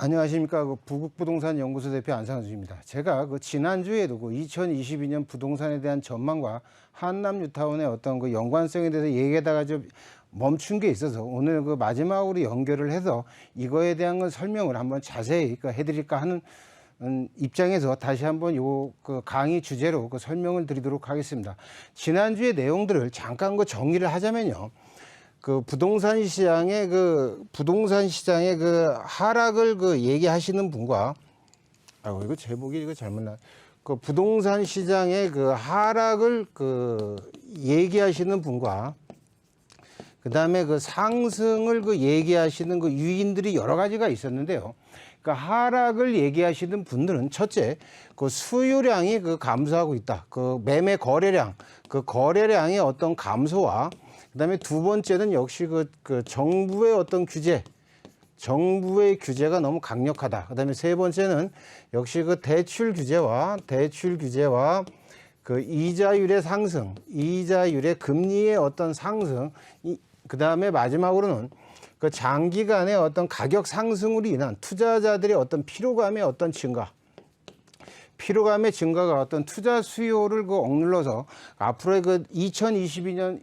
안녕하십니까. 그 부국부동산 연구소 대표 안상수입니다. 제가 그 지난주에도 그 2022년 부동산에 대한 전망과 한남 뉴타운의 어떤 그 연관성에 대해서 얘기하다가 좀 멈춘 게 있어서 오늘 그 마지막으로 연결을 해서 이거에 대한 건 설명을 한번 자세히 그 해드릴까 하는 음, 입장에서 다시 한번 요그 강의 주제로 그 설명을 드리도록 하겠습니다. 지난주의 내용들을 잠깐 그 정리를 하자면요. 그 부동산 시장의 그 부동산 시장의 그 하락을 그 얘기하시는 분과 아이고 이거 제목이 이거 잘못 나. 그 부동산 시장의 그 하락을 그 얘기하시는 분과 그다음에 그 상승을 그 얘기하시는 그 유인들이 여러 가지가 있었는데요. 그 하락을 얘기하시는 분들은 첫째, 그 수요량이 그 감소하고 있다. 그 매매 거래량, 그 거래량의 어떤 감소와 그다음에 두 번째는 역시 그, 그 정부의 어떤 규제, 정부의 규제가 너무 강력하다. 그다음에 세 번째는 역시 그 대출 규제와 대출 규제와 그 이자율의 상승, 이자율의 금리의 어떤 상승, 이, 그다음에 마지막으로는 그 장기간의 어떤 가격 상승으로 인한 투자자들의 어떤 피로감의 어떤 증가, 피로감의 증가가 어떤 투자 수요를 그 억눌러서 앞으로의 그 2022년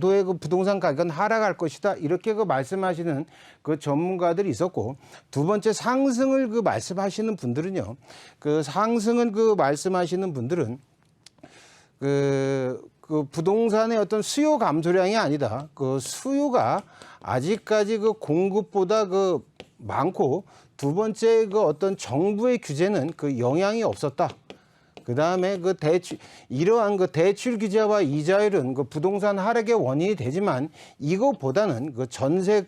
도의 그 부동산 가격은 하락할 것이다 이렇게 그 말씀하시는 그 전문가들이 있었고 두 번째 상승을 그 말씀하시는 분들은요 그 상승을 그 말씀하시는 분들은 그, 그 부동산의 어떤 수요 감소량이 아니다 그 수요가 아직까지 그 공급보다 그 많고 두 번째 그 어떤 정부의 규제는 그 영향이 없었다. 그 다음에 그 대출, 이러한 그 대출 규제와 이자율은 그 부동산 하락의 원인이 되지만 이것보다는 그 전세,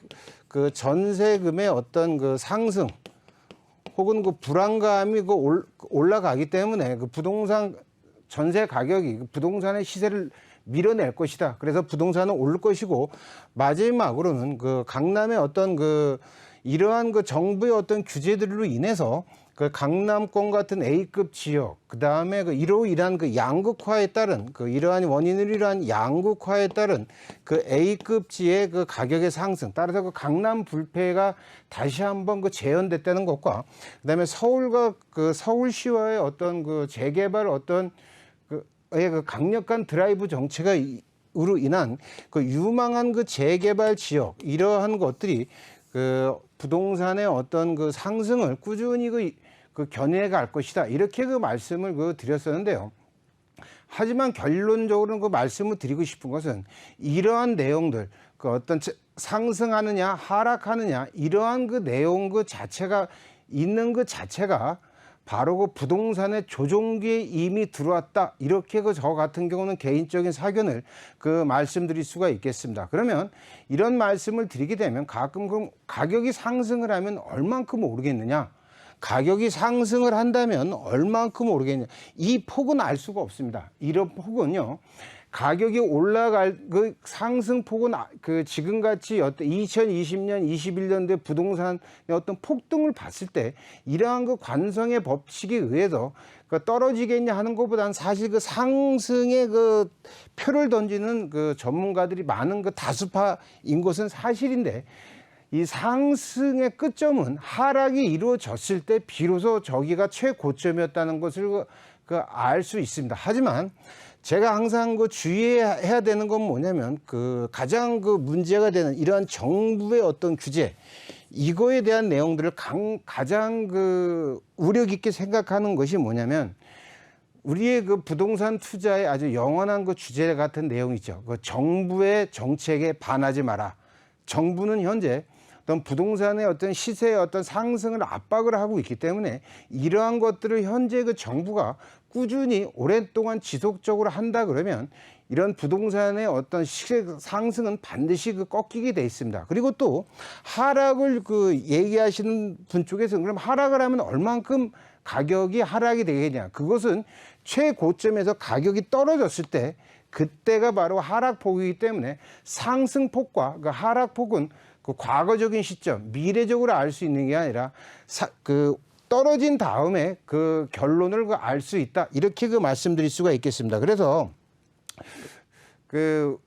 그 전세금의 어떤 그 상승 혹은 그 불안감이 그 올- 올라가기 때문에 그 부동산 전세 가격이 그 부동산의 시세를 밀어낼 것이다. 그래서 부동산은 오를 것이고 마지막으로는 그 강남의 어떤 그 이러한 그 정부의 어떤 규제들로 인해서 그 강남권 같은 A급 지역, 그 다음에 그 이로 인한 그 양극화에 따른 그 이러한 원인으로 인한 양극화에 따른 그 A급지의 그 가격의 상승, 따라서 그 강남 불패가 다시 한번 그 재현됐다는 것과 그 다음에 서울과 그 서울시와의 어떤 그 재개발 어떤 그의 그 강력한 드라이브 정책가 으로 인한 그 유망한 그 재개발 지역 이러한 것들이 그 부동산의 어떤 그 상승을 꾸준히 그, 그 견인해 갈 것이다 이렇게 그 말씀을 그 드렸었는데요. 하지만 결론적으로는 그 말씀을 드리고 싶은 것은 이러한 내용들 그 어떤 제- 상승하느냐 하락하느냐 이러한 그 내용 그 자체가 있는 그 자체가 바로 그 부동산의 조종기에 이미 들어왔다 이렇게 그 저 같은 경우는 개인적인 사견을 그 말씀드릴 수가 있겠습니다. 그러면 이런 말씀을 드리게 되면 가끔 그럼 가격이 상승을 하면 얼만큼 오르겠느냐? 가격이 상승을 한다면 얼만큼 오르겠냐. 이 폭은 알 수가 없습니다. 이런 폭은요. 가격이 올라갈 그 상승 폭은 아- 그 지금 같이 어떤 2020년, 21년도에 부동산의 어떤 폭등을 봤을 때 이러한 그 관성의 법칙에 의해서 그 떨어지겠냐 하는 것보다는 사실 그 상승의 그 표를 던지는 그 전문가들이 많은 그 다수파인 것은 사실인데 이 상승의 끝점은 하락이 이루어졌을 때 비로소 저기가 최고점이었다는 것을 그 알 수 있습니다. 하지만 제가 항상 그 주의해야 되는 건 뭐냐면 그 가장 그 문제가 되는 이러한 정부의 어떤 규제 이거에 대한 내용들을 강, 가장 그 우려 깊게 생각하는 것이 뭐냐면 우리의 그 부동산 투자의 아주 영원한 그 주제 같은 내용이죠. 그 정부의 정책에 반하지 마라. 정부는 현재 어떤 부동산의 어떤 시세의 어떤 상승을 압박을 하고 있기 때문에 이러한 것들을 현재 그 정부가 꾸준히 오랫동안 지속적으로 한다 그러면 이런 부동산의 어떤 시세 상승은 반드시 그 꺾이게 돼 있습니다. 그리고 또 하락을 그 얘기하시는 분 쪽에서는 그럼 하락을 하면 얼만큼 가격이 하락이 되겠냐. 그것은 최고점에서 가격이 떨어졌을 때 그때가 바로 하락폭이기 때문에 상승폭과 그 하락폭은 그 과거적인 시점, 미래적으로 알 수 있는 게 아니라 사, 그 떨어진 다음에 그 결론을 그 알 수 있다. 이렇게 그 말씀드릴 수가 있겠습니다. 그래서 그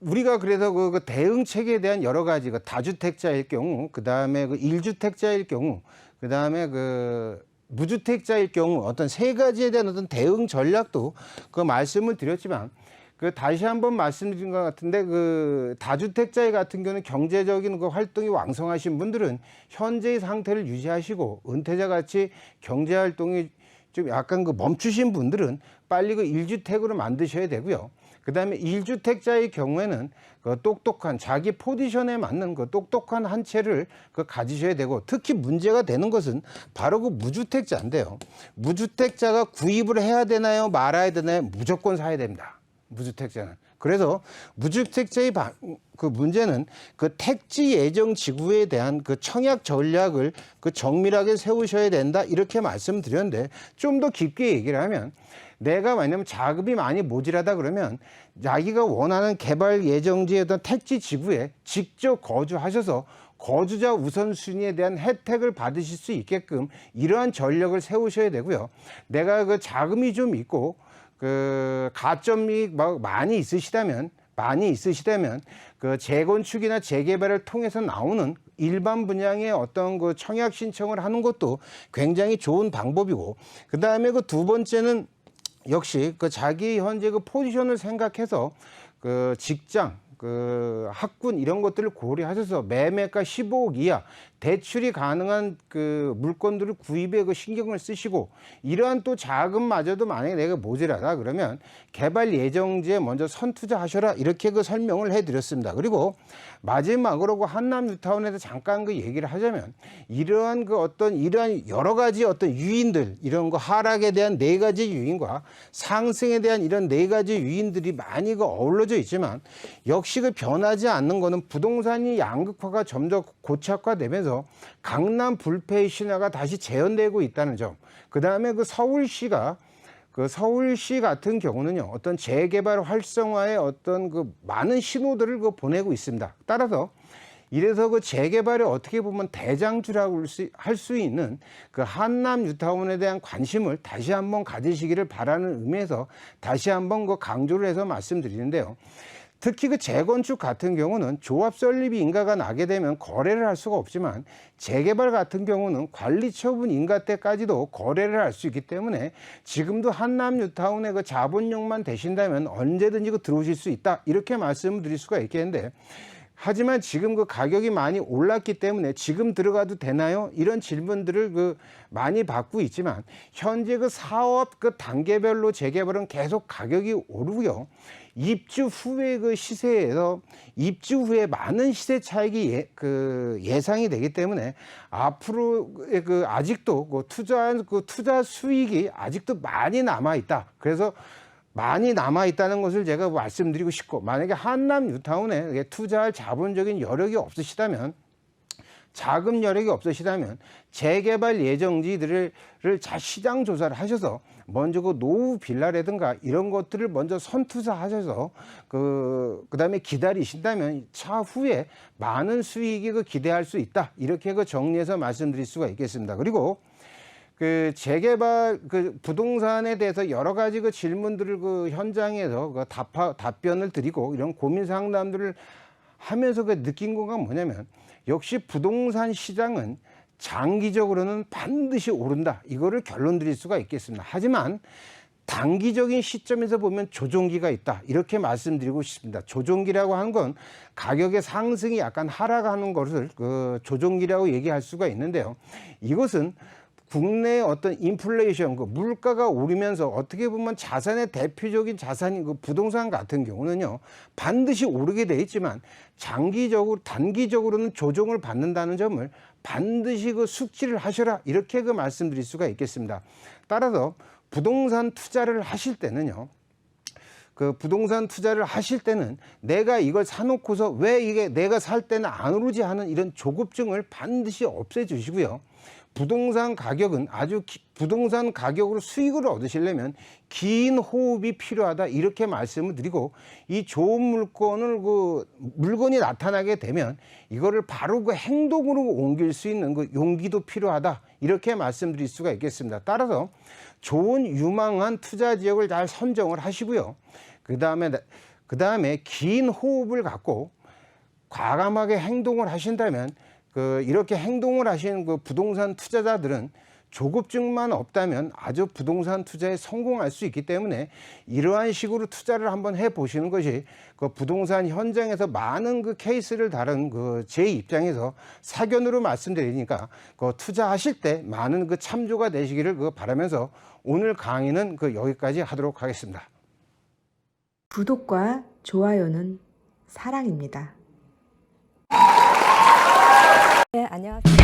우리가 그래서 그, 그 대응책에 대한 여러 가지 그 다주택자일 경우, 그 다음에 그 일주택자일 경우, 그 다음에 그 무주택자일 경우 어떤 세 가지에 대한 어떤 대응 전략도 그 말씀을 드렸지만 그 다시 한번 말씀드린 것 같은데 그 다주택자 같은 경우는 경제적인 그 활동이 왕성하신 분들은 현재의 상태를 유지하시고 은퇴자 같이 경제 활동이 좀 약간 그 멈추신 분들은 빨리 그 일주택으로 만드셔야 되고요. 그 다음에 일주택자의 경우에는 그 똑똑한 자기 포지션에 맞는 그 똑똑한 한 채를 그 가지셔야 되고 특히 문제가 되는 것은 바로 그 무주택자인데요. 무주택자가 구입을 해야 되나요? 말아야 되나요? 무조건 사야 됩니다. 무주택자는. 그래서 무주택자의 바- 그 문제는 그 택지 예정 지구에 대한 그 청약 전략을 그 정밀하게 세우셔야 된다 이렇게 말씀드렸는데 좀 더 깊게 얘기를 하면 내가 만약에 자금이 많이 모자라다 그러면 자기가 원하는 개발 예정지의 어떤 택지 지구에 직접 거주하셔서 거주자 우선순위에 대한 혜택을 받으실 수 있게끔 이러한 전력을 세우셔야 되고요. 내가 그 자금이 좀 있고 그 가점이 막 많이 있으시다면 많이 있으시다면 그 재건축이나 재개발을 통해서 나오는 일반 분양의 어떤 그 청약 신청을 하는 것도 굉장히 좋은 방법이고 그 다음에 그 두 번째는 역시 그 자기 현재 그 포지션을 생각해서 그 직장 그 학군 이런 것들을 고려하셔서 매매가 15억 이하 대출이 가능한 그 물건들을 구입에 그 신경을 쓰시고 이러한 또 자금마저도 만약에 내가 모자라다 그러면 개발 예정지에 먼저 선투자하셔라 이렇게 그 설명을 해드렸습니다. 그리고 마지막으로 그 한남 뉴타운에서 잠깐 그 얘기를 하자면 이러한 그 어떤 이러한 여러 가지 어떤 유인들 이런 거 하락에 대한 네 가지 유인과 상승에 대한 이런 네 가지 유인들이 많이 그 어우러져 있지만 역시 그 변하지 않는 거는 부동산이 양극화가 점점 고착화되면서 강남 불패의 신화가 다시 재현되고 있다는 점. 그 다음에 그 서울시가 그 서울시 같은 경우는요 어떤 재개발 활성화에 어떤 그 많은 신호들을 그 보내고 있습니다. 따라서 이래서 그 재개발에 어떻게 보면 대장주라고 할 수 있는 그 한남 뉴타운에 대한 관심을 다시 한번 가지시기를 바라는 의미에서 다시 한번 그 강조를 해서 말씀드리는데요. 특히 그 재건축 같은 경우는 조합 설립이 인가가 나게 되면 거래를 할 수가 없지만 재개발 같은 경우는 관리 처분 인가 때까지도 거래를 할 수 있기 때문에 지금도 한남 뉴타운의 그 자본력만 되신다면 언제든지 그 들어오실 수 있다 이렇게 말씀을 드릴 수가 있겠는데 하지만 지금 그 가격이 많이 올랐기 때문에 지금 들어가도 되나요? 이런 질문들을 그 많이 받고 있지만 현재 그 사업 그 단계별로 재개발은 계속 가격이 오르고요. 입주 후에 그 시세에서 입주 후에 많은 시세 차익이 예, 그 예상이 되기 때문에 앞으로의 그 아직도 그 투자 그 투자 수익이 아직도 많이 남아 있다. 그래서 많이 남아 있다는 것을 제가 말씀드리고 싶고 만약에 한남 뉴타운에 투자할 자본적인 여력이 없으시다면 자금 여력이 없으시다면 재개발 예정지들을 잘 시장 조사를 하셔서 먼저 그 노후 빌라라든가 이런 것들을 먼저 선투자 하셔서 그 그다음에 기다리신다면 차후에 많은 수익이 그 기대할 수 있다 이렇게 그 정리해서 말씀드릴 수가 있겠습니다. 그리고 그 재개발 그 부동산에 대해서 여러 가지 그 질문들을 그 현장에서 그 답, 답변을 드리고 이런 고민 상담들을 하면서 그 느낀 거가 뭐냐면 역시 부동산 시장은 장기적으로는 반드시 오른다. 이거를 결론 드릴 수가 있겠습니다. 하지만 단기적인 시점에서 보면 조종기가 있다. 이렇게 말씀드리고 싶습니다. 조종기라고 하는 건 가격의 상승이 약간 하락하는 것을 그 조종기라고 얘기할 수가 있는데요. 이것은 국내 어떤 인플레이션, 그 물가가 오르면서 어떻게 보면 자산의 대표적인 자산인 그 부동산 같은 경우는요, 반드시 오르게 돼 있지만 장기적으로, 단기적으로는 조정을 받는다는 점을 반드시 그 숙지를 하셔라. 이렇게 그 말씀드릴 수가 있겠습니다. 따라서 부동산 투자를 하실 때는요, 그 부동산 투자를 하실 때는 내가 이걸 사놓고서 왜 이게 내가 살 때는 안 오르지 하는 이런 조급증을 반드시 없애주시고요. 부동산 가격은 아주 기, 부동산 가격으로 수익을 얻으시려면 긴 호흡이 필요하다 이렇게 말씀을 드리고 이 좋은 물건을 그 물건이 나타나게 되면 이거를 바로 그 행동으로 옮길 수 있는 그 용기도 필요하다 이렇게 말씀드릴 수가 있겠습니다. 따라서 좋은 유망한 투자 지역을 잘 선정을 하시고요. 그 다음에 그 다음에 긴 호흡을 갖고 과감하게 행동을 하신다면 그 이렇게 행동을 하시는 그 부동산 투자자들은 조급증만 없다면 아주 부동산 투자에 성공할 수 있기 때문에 이러한 식으로 투자를 한번 해 보시는 것이 그 부동산 현장에서 많은 그 케이스를 다룬 그 제 입장에서 사견으로 말씀드리니까 그 투자하실 때 많은 그 참조가 되시기를 그 바라면서 오늘 강의는 그 여기까지 하도록 하겠습니다. 구독과 좋아요는 사랑입니다. 네, 안녕하세요.